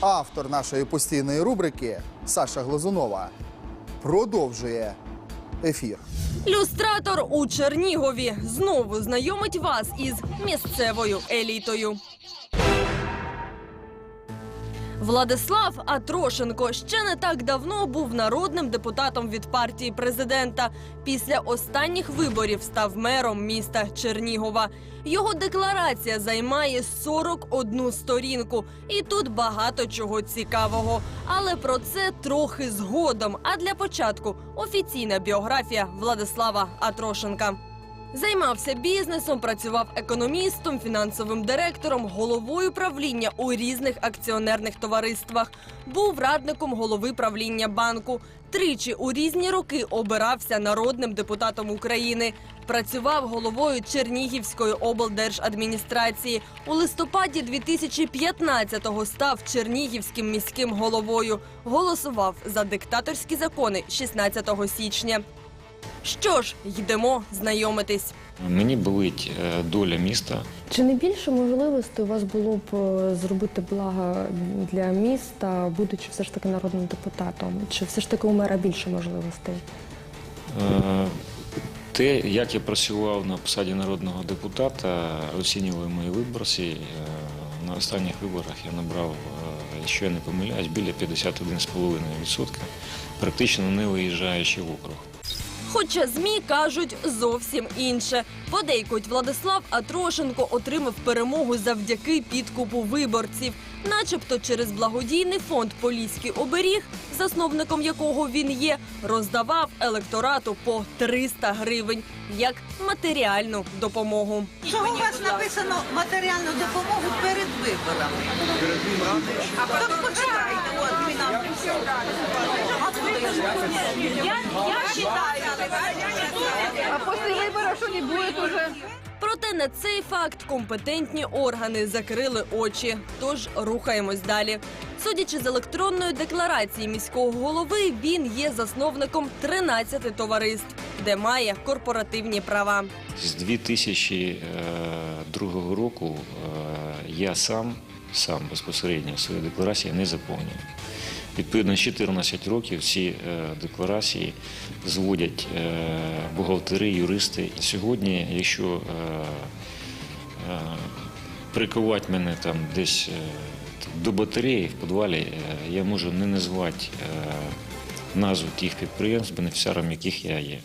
Автор нашої постійної рубрики Саша Глазунова продовжує ефір. Люстратор у Чернігові знову знайомить вас із місцевою елітою. Владислав Атрошенко ще не так давно був народним депутатом від партії президента. Після останніх виборів став мером міста Чернігова. Його декларація займає 41 сторінку, і тут багато чого цікавого. Але про це трохи згодом. А для початку офіційна біографія Владислава Атрошенка. Займався бізнесом, працював економістом, фінансовим директором, головою правління у різних акціонерних товариствах. Був радником голови правління банку. Тричі у різні роки обирався народним депутатом України. Працював головою Чернігівської облдержадміністрації. У листопаді 2015-го став Чернігівським міським головою. Голосував за диктаторські закони 16 січня. Що ж, йдемо знайомитись. Мені болить е, доля міста. Чи не більше можливостей у вас було б е, зробити благо для міста, будучи все ж таки народним депутатом? Чи все ж таки у мера більше можливостей? Е, Те, як я працював на посаді народного депутата, оцінювали мої виборці. На останніх виборах я набрав, якщо я не помиляюсь, біля 51,5%, практично не виїжджаючи в округ. Хоча ЗМІ кажуть зовсім інше. Подейкують Владислав Атрошенко отримав перемогу завдяки підкупу виборців, начебто через благодійний фонд Поліський оберіг, засновником якого він є, роздавав електорату по 300 гривень як матеріальну допомогу. Чого у вас написано матеріальну допомогу перед виборами? Перед виборами? А потім почитайте, от ви нам. Я? Я, я читаю. А после выборов что не будет уже? Проте на цей факт компетентні органи закрили очі. Тож рухаємось далі. Судячи з електронної декларації міського голови, він є засновником 13 товариств, де має корпоративні права. З 2002 року е, я сам, сам безпосередньо свої декларації не заповнюю. Відповідно, 14 років ці е, декларації зводять е, бухгалтери, юристи. Сьогодні, якщо е, прикувати мене там десь до батареї в підвалі, я можу не назвати назву тих підприємств, бенефіціаром яких я є.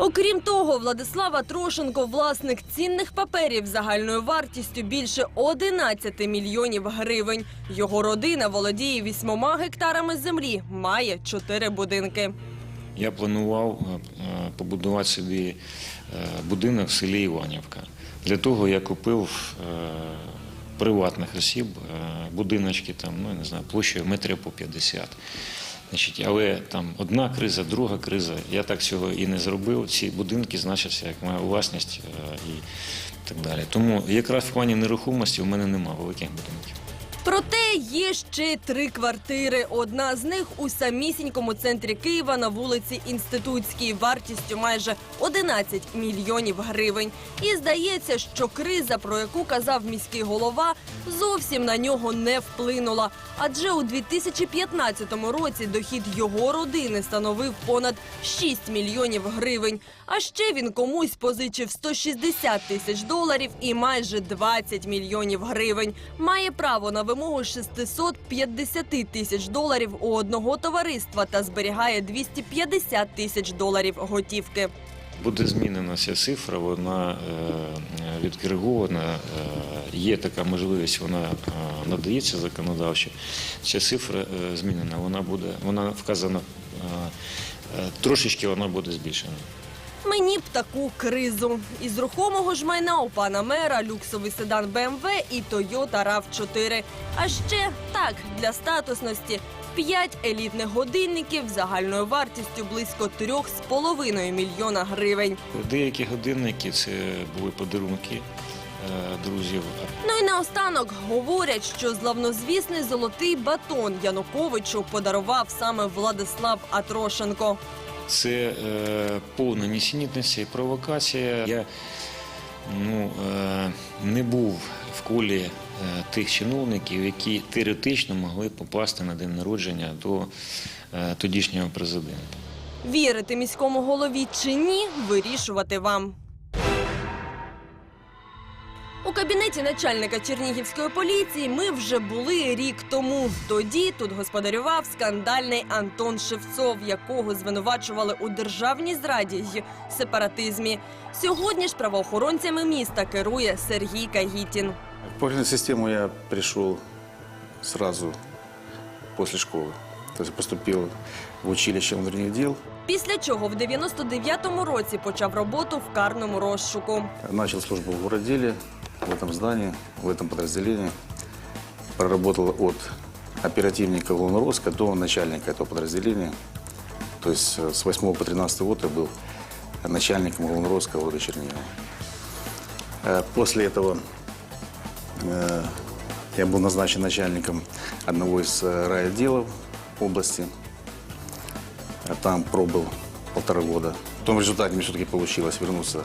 Окрім того, Владислава Трошенко власник цінних паперів загальною вартістю більше 11 мільйонів гривень. Його родина володіє вісьмома гектарами землі, має чотири будинки. Я планував е, побудувати собі е, будинок в селі Іванівка. Для того я купив е, приватних осіб будиночки, там, ну, не знаю, площею метрів по 50. Значить, але там одна криза, друга криза. Я так цього і не зробив. Ці будинки значаться як моя власність е, і так далі. Тому якраз в плані нерухомості в мене немає великих будинків. Проте є ще три квартири. Одна з них у самісінькому центрі Києва на вулиці Інститутській вартістю майже 11 мільйонів гривень. І здається, що криза, про яку казав міський голова, зовсім на нього не вплинула. Адже у 2015 році дохід його родини становив понад 6 мільйонів гривень. А ще він комусь позичив 160 тисяч доларів і майже 20 мільйонів гривень. Має право на вимогу 650 тисяч доларів у одного товариства та зберігає 250 тисяч доларів готівки. Буде змінена ця цифра, вона е, відкоригована. е, Є така можливість, вона е, надається законодавчо. Ця цифра змінена, вона буде, вона вказана трошечки, вона буде збільшена. Мені б таку кризу. Із рухомого ж майна у пана мера люксовий седан BMW і Toyota RAV4. А ще так для статусності. П'ять елітних годинників загальною вартістю близько 3,5 мільйона гривень. Деякі годинники це були подарунки е, друзів. Ну і наостанок говорять, що славнозвісний золотий батон Януковичу подарував саме Владислав Атрошенко. Це е, повна нісенітниця і провокація. Я ну, е, не був в колі е, тих чиновників, які теоретично могли попасти на день народження до е, тодішнього президента. Вірити міському голові чи ні, вирішувати вам. Кабінеті начальника Чернігівської поліції ми вже були рік тому. Тоді тут господарював скандальний Антон Шевцов, якого звинувачували у державній зраді й сепаратизмі. Сьогодні ж правоохоронцями міста керує Сергій Кагітін. В погребную систему я пришел сразу после школы. То есть поступил в училище внутренних дел. Після чого в 99-му році почав роботу в карному розшуку. Начал службу в городеле, в этом здании, в этом подразделении. Проработал от оперативника Лунороска до начальника этого подразделения. То есть э, с 8 по 13 год я был начальником Лунороска города Чернигова. Э, После этого э, я был назначен начальником одного из райотделов области. А Там пробыл полтора года. В результате мне все-таки получилось вернуться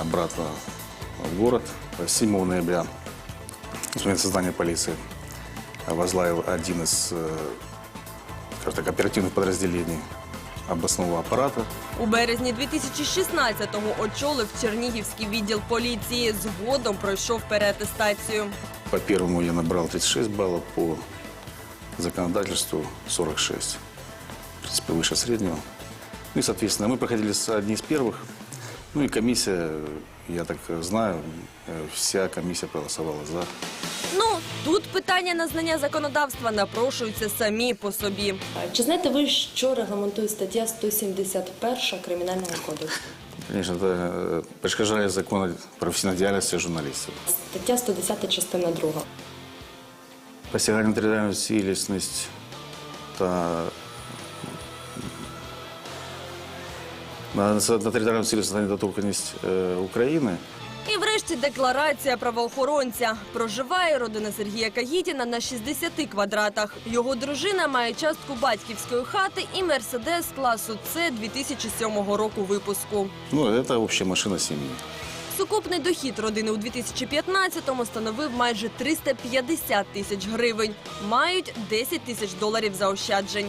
обратно в город. 7 ноября, с момента создания полиции, возглавил один из, э, скажем так, оперативных подразделений областного аппарата. У березні 2016-го очолив Чернігівський відділ поліції. Згодом пройшов переатестацію. По первому я набрал 36 баллов, по законодательству 46. В принципе, выше среднего. Ну и, соответственно, мы проходили с одни из первых. Ну и комиссия, я так знаю, э, вся комиссия проголосовала за. Ну тут питання на знання законодавства напрошуються самі по собі. Чи знаєте ви, що регламентує стаття 171 Кримінального кодексу? Конечно, это э, перешкоджає закон професійної діяльності журналістів. Стаття 110 частина 2. Посягання на територіальну цілісність та на, на територіальну цілісність та недоторканність е, України І врешті декларація правоохоронця. Проживає родина Сергія Кагітіна на 60 квадратах. Його дружина має частку батьківської хати і мерседес класу С 2007 року випуску. Ну, це обща машина сім'ї. Сукупний дохід родини у 2015-му становив майже 350 тисяч гривень. Мають 10 тисяч доларів заощаджень.